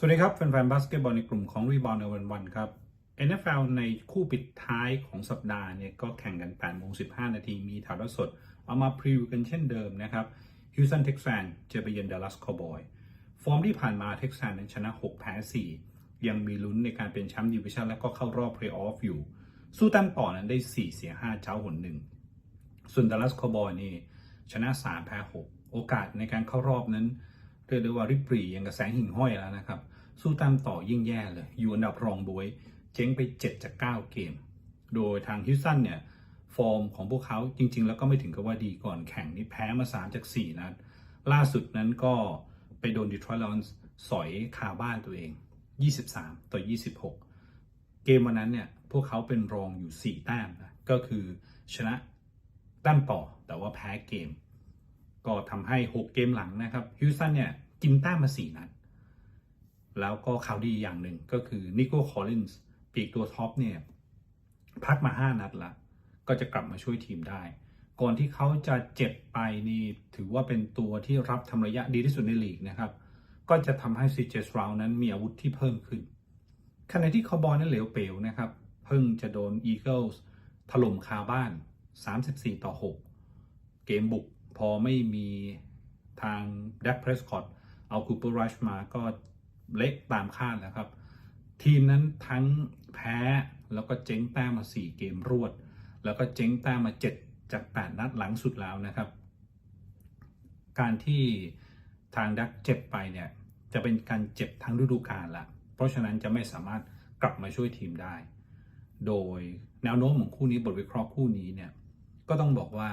สวัสดีครับ แฟนๆบาสเกตบอลในกลุ่มของรีบอลในวันวันๆครับ NFL ในคู่ปิดท้ายของสัปดาห์เนี่ยก็แข่งกัน8โมง15 นาทีมีถ่ายทอดสด เอามาพรีวิวกันเช่นเดิมนะครับฮิวสันเท็กซันเจอไปเยือนดัลลัสคาวบอยฟอร์มที่ผ่านมาเท็กซันนั้นชนะ 6 แพ้ 4 ยังมีลุ้นในการเป็นแชมป์ดิวิชั่นและก็เข้ารอบเพลย์ออฟอยู่ สู้แต้มต่อนั้นได้ 4 เสีย 5 เจ้าหนหนึ่งส่วนดัลลัสคาวบอยนี่ชนะ 3 แพ้ 6 โอกาสในการเข้ารอบนั้น เรียกได้ว่าริบหรี่ยังกับแสงหิ่งห้อยแล้วนะครับ สู้ตามต่อยิ่งแย่เลย อยู่อันดับรองบวย เจ๊งไป 7 จาก 9 เกม โดยทางฮิวสันเนี่ย ฟอร์มของพวกเขาจริง ๆ แล้วก็ไม่ถึงกับว่าดีก่อนแข่งนี่แพ้มา 3 จาก 4 นัด ล่าสุดนั้นก็ไปโดนดีทรอยต์ลอนส์สอยคาบ้านตัวเอง 23 ต่อ 26 เกมวันนั้นเนี่ยพวกเขาเป็นรองอยู่ 4 แต้มนะก็คือชนะแต้มต่อแต่ว่าแพ้เกม ก็ทำให้ 6 เกมหลังนะครับฮิวสตันเนี่ยกินแต้มมา 4 นัด แล้วก็ข่าวดีอย่างหนึ่งก็คือนิโก้คอลลินส์ปีกตัวท็อปเนี่ยพักมา 5 นัดละ ก็จะกลับมาช่วยทีมได้ ก่อนที่เขาจะเจ็บไปนี่ถือว่าเป็นตัวที่รับทำระยะดีที่สุดในลีกนะครับ ก็จะทำให้ซีเจสราวนั้นมีอาวุธที่เพิ่มขึ้นขณะที่คาวบอยนั้นเหลวเป๋วนะครับ เพิ่งจะโดนอีเกิลส์ถล่มคาบ้าน 34 ต่อ 6 เกมบุก พอไม่มีทางแดกเพรสคอตเอาคูเปอร์รัชมาก็เละตามคาดแล้วครับ ทีมนั้นทั้งแพ้แล้วก็เจ๊งแต้มมา 4 เกมรวด แล้วก็เจ๊งแต้มมา 7 จาก 8 นัดหลังสุดแล้วนะครับ การที่ทางดักเจ็บไปเนี่ยจะเป็นการเจ็บทั้งฤดูกาลละ เพราะฉะนั้นจะไม่สามารถกลับมาช่วยทีมได้ โดยแนวโน้มของคู่นี้บทวิเคราะห์คู่นี้เนี่ยก็ต้องบอกว่า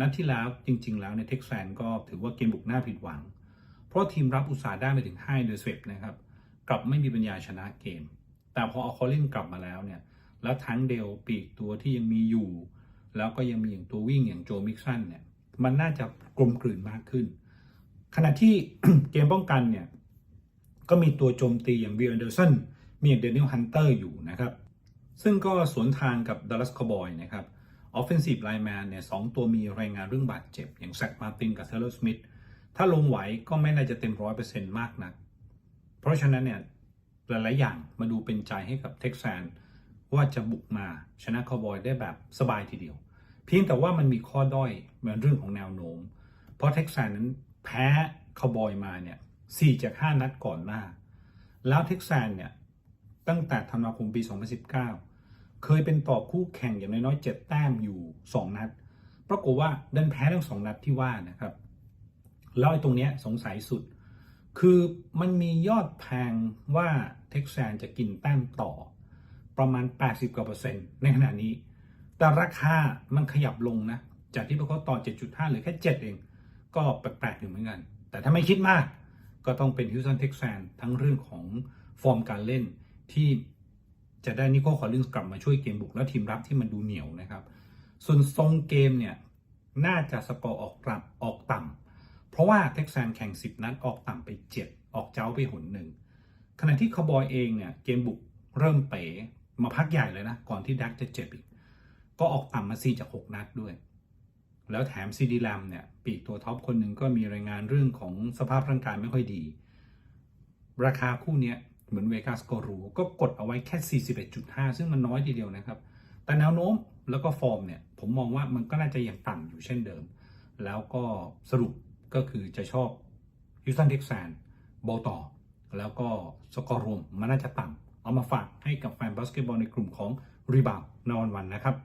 นัดที่แล้วจริง ๆ แล้วในเท็กซันก็ถือว่าเกมบุกหน้าผิดหวัง เพราะทีมรับอุตสาห์ได้ไปถึง5เดอร์เซปนะครับกลับไม่มีปัญญาชนะเกม แต่พอเอาคอลลินกลับมาแล้วเนี่ยแล้วทั้งเดลปีกตัวที่ยังมีอยู่ แล้วก็ยังมีอย่างตัววิ่งอย่างโจมิกสันเนี่ยมันน่าจะกลมกลืนมากขึ้น ขณะที่เกมป้องกันเนี่ยก็มีตัวโจมตีอย่างบิลแอนเดอร์สันมีอย่างเดนิลฮันเตอร์อยู่นะครับ ซึ่งก็สวนทางกับดัลลัสค w บอยนะครับ ออฟเฟนซีฟไลน์แมนเนี่ยสองตัวมีรายงานเรื่องบาดเจ็บ อย่างแซคมาตินกับเทเลอร์สมิธถ้าลงไหวก็ไม่น่าจะเต็มร้อยเปอร์เซ็นต์มากนัก เพราะฉะนั้นเนี่ยหลาย ๆ อย่างมาดูเป็นใจให้กับเท็กซันว่าจะบุกมาชนะคาวบอยได้แบบสบายทีเดียว เพียงแต่ว่ามันมีข้อด้อยเหมือนเรื่องของแนวโน้ม เพราะเท็กซันนั้นแพ้คาวบอยมาเนี่ยสี่จากห้านัดก่อนหน้า แล้วเท็กซันเนี่ยตั้งแต่ธันวาคมปี 2019 เคยเป็นต่อคู่แข่งอย่างน้อยๆ7แต้มอยู่ 2 นัด ปรากฏว่าดันแพ้ทั้งสองนัดที่ว่านะครับแล้วไอ้ตรงเนี้ยสงสัยสุด คือมันมียอดแพงว่าเท็กซันจะกินแต้มต่อ ประมาณ 80กว่าเปอร์เซ็นต์ในขณะนี้ แต่ราคามันขยับลงนะ จากที่พวกเขาต่อ 7.5 หรือแค่ 7 เอง ก็แปลกๆอยู่เหมือนกัน แต่ถ้าไม่คิดมาก ก็ต้องเป็นฮิวสันเท็กซันทั้งเรื่องของฟอร์มการเล่นที่ จะได้นิโคคอลลินส์กลับมาช่วยเกมบุกและทีมรับที่มันดูเหนียวนะครับ ส่วนทรงเกมเนี่ยน่าจะสกอร์ออกกลับออกต่ำเพราะว่าเท็กซันแข่ง 10 นัดออกต่ำไป 7 ออกเจ้าไปหนหนึ่งขณะที่คาวบอยเองเนี่ยเกมบุกเริ่มเป๋มาพักใหญ่เลยนะ ก่อนที่ดักจะเจ็บอีก ก็ออกต่ำมา4จาก 6 นัดด้วย แล้วแถมซีดีแลมเนี่ยปีกตัวท็อปคนหนึ่งก็มีรายงานเรื่องของสภาพร่างกายไม่ค่อยดี ราคาคู่เนี้ย เหมือนเวกัสก็รู้ ก็กดเอาไว้แค่ 41.5 ซึ่งมันน้อยทีเดียวนะครับ แต่แนวโน้มแล้วก็ฟอร์มเนี่ย ผมมองว่ามันก็น่าจะยังต่ำอยู่เช่นเดิม แล้วก็สรุปก็คือจะชอบฮิวสันเท็กซันโบต่อ แล้วก็สกอร์รวมมันน่าจะต่ำเอามาฝากให้กับแฟนบาสเกตบอลในกลุ่มของรีบาวในวันนะครับ